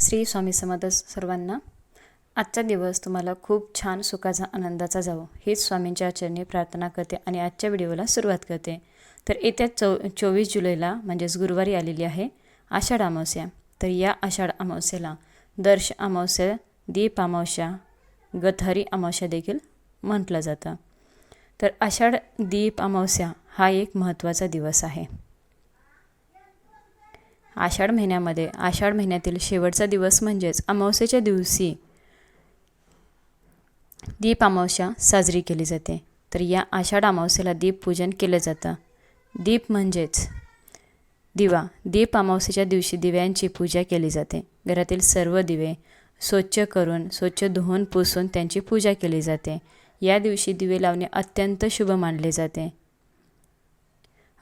श्री स्वामी समर्थ सर्वांना आजचा दिवस तुम्हाला खूप छान सुखाचा आनंदाचा जावो. हीच स्वामींच्या चरणी प्रार्थना करते आणि आजच्या व्हिडिओला सुरुवात करते. तर येत्या चौ चोवीस जुलैला म्हणजेच गुरुवारी आलेली आहे आषाढ अमावस्या. तर या आषाढ अमावस्येला दर्श अमावस्या दीप अमावस्या गथहरी अमावस्या देखील म्हटलं जातं. तर आषाढ दीप अमावस्या हा एक महत्त्वाचा दिवस आहे. आषाढ महिन्यामध्ये आषाढ महिन्यातील शेवटचा दिवस म्हणजेच अमावस्येच्या दिवशी दीप अमावस्या साजरी केली जाते. तर या आषाढ अमावस्येला दीप पूजन केलं जातं. दीप म्हणजेच दिवा. दीप अमावस्येच्या दिवशी दिव्यांची पूजा केली जाते. घरातील सर्व दिवे स्वच्छ करून स्वच्छ धुवून पुसून त्यांची पूजा केली जाते. या दिवशी दिवे लावणे अत्यंत शुभ मानले जाते.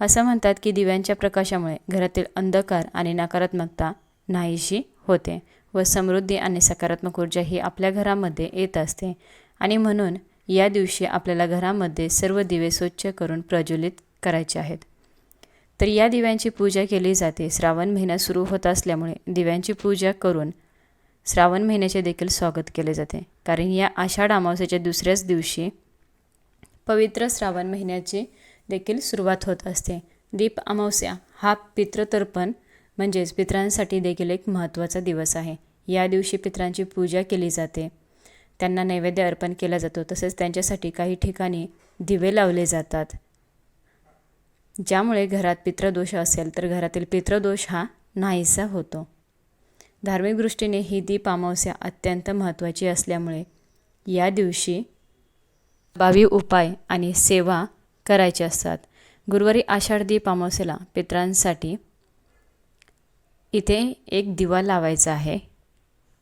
असं म्हणतात की दिव्यांच्या प्रकाशामुळे घरातील अंधकार आणि नकारात्मकता नाहीशी होते व समृद्धी आणि सकारात्मक ऊर्जा ही आपल्या घरामध्ये येत असते. आणि म्हणून या दिवशी आपल्याला घरामध्ये सर्व दिवे स्वच्छ करून प्रज्वलित करायचे आहेत. तर या दिव्यांची पूजा केली जाते. श्रावण महिना सुरू होत असल्यामुळे दिव्यांची पूजा करून श्रावण महिन्याचे देखील स्वागत केले जाते. कारण या आषाढ अमावस्याच्या दुसऱ्याच दिवशी पवित्र श्रावण महिन्याची देखील सुरुवात होत असते. दीप अमावस्या हा पितृतर्पण म्हणजेच पित्रांसाठी देखील एक महत्त्वाचा दिवस आहे. या दिवशी पित्रांची पूजा केली जाते. त्यांना नैवेद्य अर्पण केला जातो. तसेच त्यांच्यासाठी काही ठिकाणी दिवे लावले जातात. ज्यामुळे घरात पितृदोष असेल तर घरातील पितृदोष हा नाहीसा होतो. धार्मिक दृष्टीने ही दीप अमावस्या अत्यंत महत्त्वाची असल्यामुळे या दिवशी बावी उपाय आणि सेवा करायचे असतात. गुरुवारी आषाढदीप अमावस्येला पित्रांसाठी इथे एक दिवा लावायचा आहे.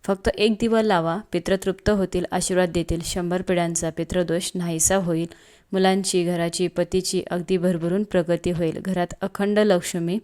फक्त एक दिवा लावा पित्र तृप्त होतील आशीर्वाद देतील शंभर पिढ्यांचा पितृदोष नाहीसा होईल मुलांची घराची पतीची अगदी भरभरून प्रगती होईल घरात अखंड लक्ष्मी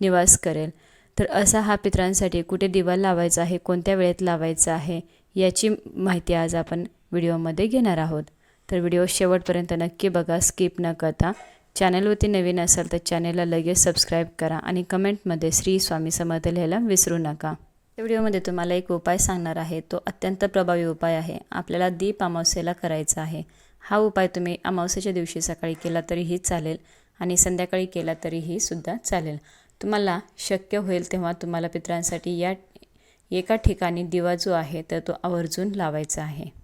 निवास करेल. तर असा हा पित्रांसाठी कुठे दिवा लावायचा आहे कोणत्या वेळेत लावायचा आहे याची माहिती आज आपण व्हिडिओमध्ये घेणार आहोत. तर व्हिडिओ शेवटपर्यंत नक्की बघा स्किप न करता. चॅनलवरती नवीन असाल तर चॅनलला लगेच सबस्क्राईब करा आणि कमेंटमध्ये श्री स्वामी समर्थ लिहायला विसरू नका. या व्हिडिओमध्ये तुम्हाला एक उपाय सांगणार आहे. तो अत्यंत प्रभावी उपाय आहे. आपल्याला दीप अमावस्येला करायचा आहे. हा उपाय तुम्ही अमावस्येच्या दिवशी सकाळी केला तरीही चालेल आणि संध्याकाळी केला तरीही सुद्धा चालेल. तुम्हाला शक्य होईल तेव्हा तुम्हाला पित्रांसाठी या एका ठिकाणी दिवा जो आहे तर तो आवर्जून लावायचा आहे.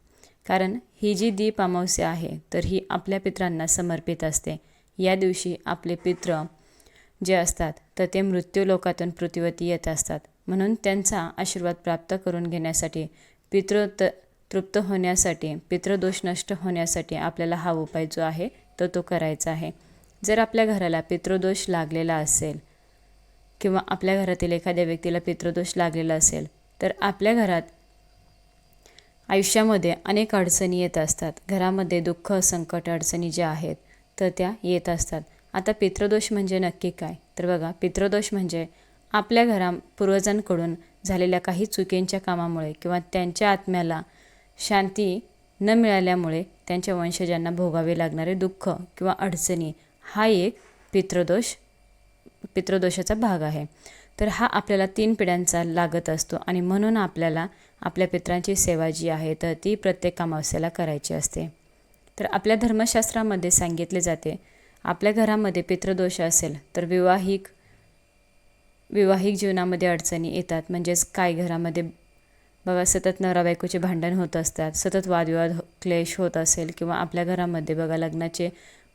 कारण ही जी दीप अमावस्या आहे तर ही आपल्या पित्रांना समर्पित असते. या दिवशी आपले पित्र जे असतात तर ते मृत्यू लोकातून पृथ्वीवरती येत असतात. म्हणून त्यांचा आशीर्वाद प्राप्त करून घेण्यासाठी पितृ त तृप्त होण्यासाठी पितृदोष नष्ट होण्यासाठी आपल्याला हा उपाय जो आहे तो तो करायचा आहे. जर आपल्या घराला पितृदोष लागलेला असेल किंवा आपल्या घरातील एखाद्या व्यक्तीला पितृदोष लागलेला असेल तर आपल्या घरात आयुष्यामध्ये अनेक अडचणी येत असतात. घरामध्ये दुःख संकट अडचणी ज्या आहेत तर त्या येत असतात. आता पितृदोष म्हणजे नक्की काय? तर बघा पितृदोष म्हणजे आपल्या घरा पूर्वजांकडून झालेल्या काही चुकींच्या कामामुळे किंवा त्यांच्या आत्म्याला शांती न मिळाल्यामुळे त्यांच्या वंशजांना भोगावे लागणारे दुःख किंवा अडचणी हा एक पितृदोष पितृदोषाचा भाग आहे. तर हा आपल्याला तीन पिढ्यांचा लागत असतो आणि म्हणून आपल्याला आपल्या पित्रांची सेवा जी आहे तर ती प्रत्येक कामावस्याला करायची असते. तर आपल्या धर्मशास्त्रामध्ये सांगितले जाते आपल्या घरामध्ये पितृदोष असेल तर विवाहिक विवाहिक जीवनामध्ये अडचणी येतात. म्हणजेच काय घरामध्ये बघा सतत नवरा बायकोचे भांडण होत असतात सतत वादविवाद हो क्लेश होत असेल किंवा आपल्या घरामध्ये बघा लग्नाचे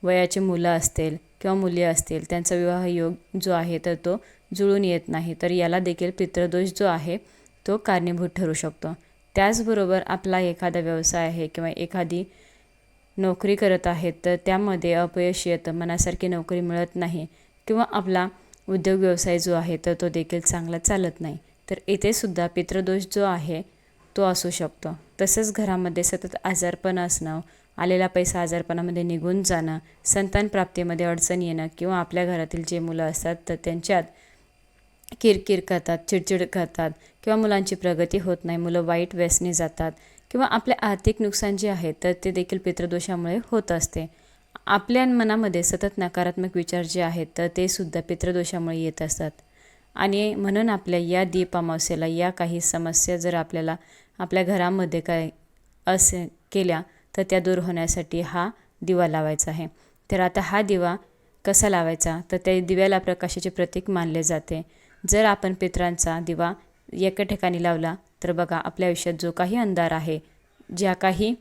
वयाचे मुलं असतील किंवा मुली असतील त्यांचा विवाह योग जो आहे तर तो जुळून येत नाही. तर याला देखील पितृदोष जो आहे तो कारणीभूत ठरू शकतो. त्याचबरोबर आपला एखादा व्यवसाय आहे किंवा एखादी नोकरी करत आहेत तर त्यामध्ये अपयश येतं मनासारखी नोकरी मिळत नाही किंवा आपला उद्योग व्यवसाय जो आहे तर तो देखील चांगला चालत नाही. तर इथेसुद्धा पितृदोष जो आहे तो असू शकतो. तसंच घरामध्ये सतत आजारपण असणं आलेला पैसा आजारपणामध्ये निघून जाणं संतान प्राप्तीमध्ये अडचण येणं किंवा आपल्या घरातील जे मुलं असतात तर त्यांच्यात किरकिर करतात चिडचिड करतात किंवा मुलांची प्रगती होत नाही मुलं वाईट व्यसनी जातात किंवा आपले आर्थिक नुकसान जे आहे तर ते देखील पितृदोषामुळे होत असते. आपल्या मनामध्ये सतत नकारात्मक विचार जे आहेत तर ते सुद्धा पितृदोषामुळे येत असतात. आणि म्हणून आपल्या या दीप अमावस्येला या काही समस्या जर आपल्याला आपल्या घरामध्ये काय असे केल्या तर त्या दूर होण्यासाठी हा दिवा लावायचा आहे. तर आता हा दिवा कसा लावायचा? तर त्या दिव्याला प्रकाशाचे प्रतीक मानले जाते. जर आपण पित्रांचा दिवा एका ठिकाणी लावला तर बघा आपल्या आयुष्यात जो काही अंधार आहे ज्या काही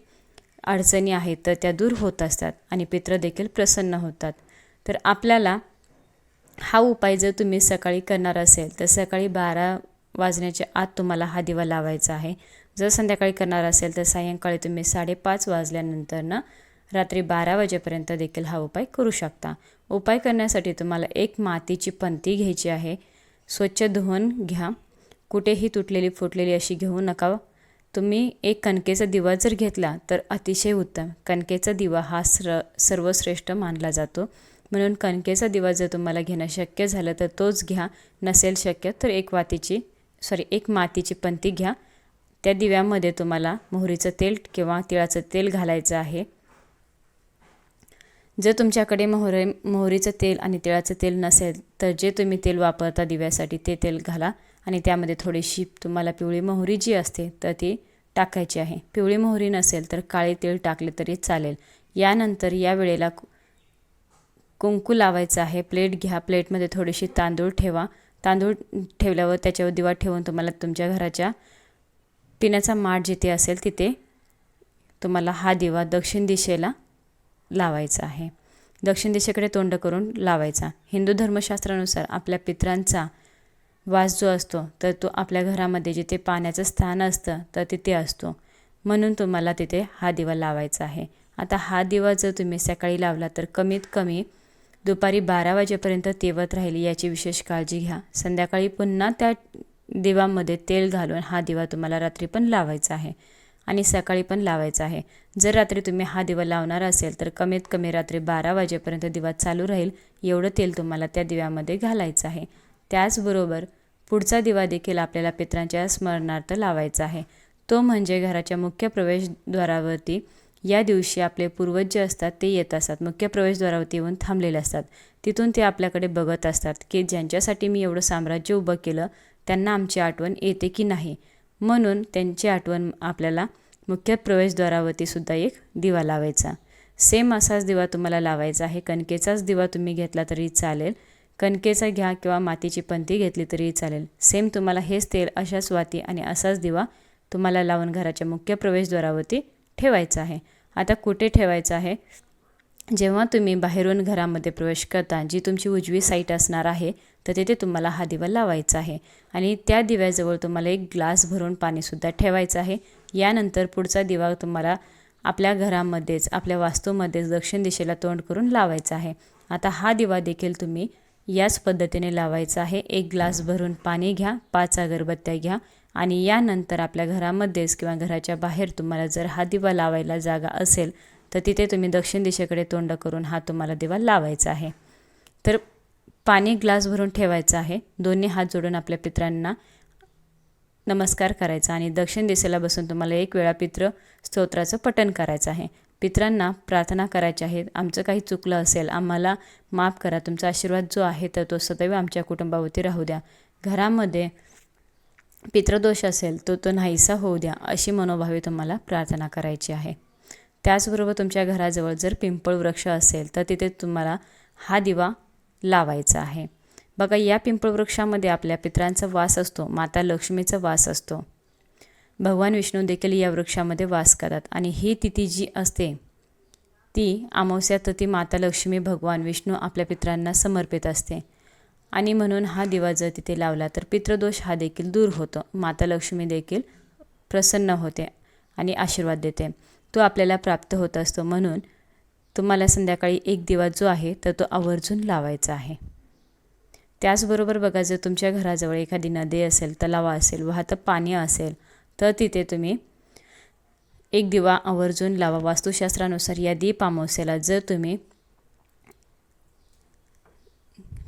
अडचणी आहेत तर त्या दूर होत असतात आणि पित्र देखील प्रसन्न होतात. तर आपल्याला हा उपाय जर तुम्ही सकाळी करणार असेल तर सकाळी बारा वाजण्याच्या आत तुम्हाला हा दिवा लावायचा आहे. जर संध्याकाळी करणार असेल तर सायंकाळी तुम्ही साडेपाच वाजल्यानंतर ना रात्री बारा वाजेपर्यंत देखील हा उपाय करू शकता. उपाय करण्यासाठी तुम्हाला एक मातीची पंती घ्यायची आहे. स्वच्छ धुवून घ्या. कुठेही तुटलेली फुटलेली अशी घेऊ नका. तुम्ही एक कणकेचा दिवा जर घेतला तर अतिशय उत्तम. कणकेचा दिवा हा स्र सर्वश्रेष्ठ मानला जातो. म्हणून कणकेचा दिवा जर तुम्हाला घेणं शक्य झालं तर तोच घ्या. नसेल शक्य तर एक वातीची सॉरी एक मातीची पंती घ्या. त्या दिव्यामध्ये तुम्हाला मोहरीचं तेल किंवा तिळाचं तेल घालायचं आहे. जर तुमच्याकडे मोहरे मोहरीचं तेल आणि तिळाचं तेल नसेल तर जे तुम्ही तेल वापरता दिव्यासाठी ते तेल घाला आणि त्यामध्ये थोडीशी तुम्हाला पिवळी मोहरी जी असते तर ती टाकायची आहे. पिवळी मोहरी नसेल तर काळे तेल टाकले तरी चालेल. यानंतर या वेळेला कुंकू लावायचं आहे. प्लेट घ्या. प्लेटमध्ये थोडीशी तांदूळ ठेवा. तांदूळ ठेवल्यावर त्याच्यावर दिवा ठेवून तुम्हाला तुमच्या घराच्या पिण्याचा माठ जिथे असेल तिथे तुम्हाला हा दिवा दक्षिण दिशेला लावायचा आहे. दक्षिण दिशेकडे तोंड करून लावायचा. हिंदू धर्मशास्त्रानुसार आपल्या पित्रांचा वास जो असतो तर तो आपल्या घरामध्ये जिथे पाण्याचं स्थान असतं तर तिथे असतो. म्हणून तुम्हाला तिथे हा दिवा लावायचा आहे. आता हा दिवा जर तुम्ही सकाळी लावला तर कमीत कमी दुपारी बारा वाजेपर्यंत तेवत राहील याची विशेष काळजी घ्या. संध्याकाळी पुन्हा त्या दिवामध्ये तेल घालून हा दिवा तुम्हाला रात्री पण लावायचा आहे. आणि सकाळी पण लावायचा आहे. जर रात्री तुम्ही हा दिवा लावणार असेल तर कमीत कमी रात्री बारा वाजेपर्यंत दिवा चालू राहील. एवढं तेल तुम्हाला त्या दिव्यामध्ये घालायचं आहे. त्याचबरोबर पुढचा दिवा देखील आपल्याला पित्रांच्या स्मरणार्थ लावायचा आहे. तो म्हणजे घराच्या मुख्य प्रवेशद्वारावरती या दिवशी आपले पूर्वज जे असतात ते येत असतात. मुख्य प्रवेशद्वारावरती येऊन थांबलेले असतात. तिथून ते आपल्याकडे बघत असतात की ज्यांच्यासाठी मी एवढं साम्राज्य उभं केलं त्यांना आमची आठवण येते की नाही? म्हणून त्यांची आठवण आपल्याला मुख्य प्रवेशद्वारावरती सुद्धा एक दिवा लावायचा. सेम असाच दिवा तुम्हाला लावायचा आहे. कणकेचाच दिवा तुम्ही घेतला तरी चालेल. कणकेचा घ्या किंवा मातीची पंती घेतली तरी चालेल. सेम तुम्हाला हेच तेल अशाच वाती आणि असाच दिवा तुम्हाला लावून घराच्या मुख्य प्रवेशद्वारावरती ठेवायचा आहे. आता कुठे ठेवायचं आहे? जेव्हा तुम्ही बाहेरून घरामध्ये प्रवेश करता जी तुमची उजवी साईट असणार आहे तर तिथे तुम्हाला हा दिवा लावायचा आहे. आणि त्या दिव्याजवळ तुम्हाला एक ग्लास भरून पाणीसुद्धा ठेवायचं आहे. यानंतर पुढचा दिवा तुम्हाला आपल्या घरामध्येच आपल्या वास्तूमध्येच दक्षिण दिशेला तोंड करून लावायचा आहे. आता हा दिवा देखील तुम्ही याच पद्धतीने लावायचा आहे. एक ग्लास भरून पाणी घ्या पाच अगरबत्त्या घ्या आणि यानंतर आपल्या घरामध्येच किंवा घराच्या बाहेर तुम्हाला जर हा दिवा लावायला जागा असेल तर तिथे तुम्ही दक्षिण दिशेकडे तोंड करून हा तुम्हाला दिवा लावायचा आहे. तर पाणी ग्लास भरून ठेवायचं आहे. दोन्ही हात जोडून आपल्या पित्रांना नमस्कार करायचा आणि दक्षिण दिशेला बसून तुम्हाला एक वेळा पित्र स्तोत्राचं पठण करायचं आहे. पित्रांना प्रार्थना करायची आहे. आमचं काही चुकलं असेल आम्हाला माफ करा. तुमचा आशीर्वाद जो आहे तर तो सदैव आमच्या कुटुंबावरती राहू द्या. घरामध्ये पित्रदोष असेल तो तो नाहीसा होऊ द्या अशी मनोभावे तुम्हाला प्रार्थना करायची आहे. त्याचबरोबर तुमच्या घराजवळ जर पिंपळ वृक्ष असेल तर तिथे तुम्हाला हा दिवा लावायचा आहे. बघा या पिंपळ वृक्षामध्ये आपल्या पित्रांचा वास असतो माता लक्ष्मीचा वास असतो. भगवान विष्णू देखील या वृक्षामध्ये वास करतात आणि ही तिथी जी असते ती अमावस्या ती माता लक्ष्मी भगवान विष्णू आपल्या पित्रांना समर्पित असते. आणि म्हणून हा दिवा जर तिथे लावला तर पितृदोष हा देखील दूर होतो. माता लक्ष्मी देखील प्रसन्न होते आणि आशीर्वाद देते. तो आपल्याला प्राप्त होत असतो. म्हणून तुम्हाला संध्याकाळी एक दिवा जो आहे तर तो आवर्जून लावायचा आहे. त्याचबरोबर बघा जर तुमच्या घराजवळ एखादी नदी असेल तलावा असेल वाहतं पाणी असेल तर तिथे तुम्ही एक दिवा आवर्जून लावा. वास्तुशास्त्रानुसार या दीप अमावस्याला जर तुम्ही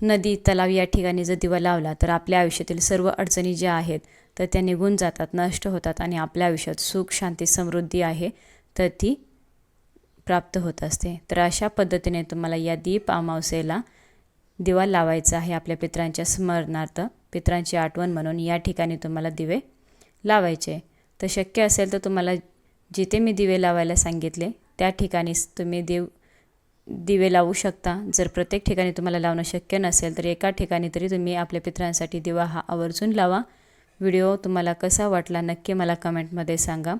नदी तलाव या ठिकाणी जर दिवा लावला तर आपल्या आयुष्यातील सर्व अडचणी ज्या आहेत तर त्या निघून जातात नष्ट होतात आणि आपल्या आयुष्यात सुख शांती समृद्धी आहे तर ती प्राप्त होत असते. तर अशा पद्धतीने तुम्हाला या दीप अमावस्येला दिवा लावायचा आहे आपल्या पित्रांच्या स्मरणार्थ. पित्रांची आठवण म्हणून या ठिकाणी तुम्हाला दिवे लावायचे. तर शक्य असेल तर तुम्हाला जिथे मी दिवे लावायला सांगितले त्या ठिकाणीच तुम्ही देव दिवे लावू शकता. जर प्रत्येक ठिकाणी तुम्हाला लावणं शक्य नसेल तर एका ठिकाणी तरी तुम्ही आपल्या पित्रांसाठी दिवा हा आवर्जून लावा. व्हिडिओ तुम्हाला कसा वाटला नक्की मला कमेंटमध्ये सांगा.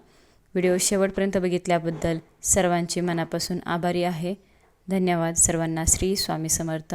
व्हिडिओ शेवटपर्यंत बघितल्याबद्दल सर्वांची मनापासून आभारी आहे. धन्यवाद सर्वांना. श्री स्वामी समर्थ.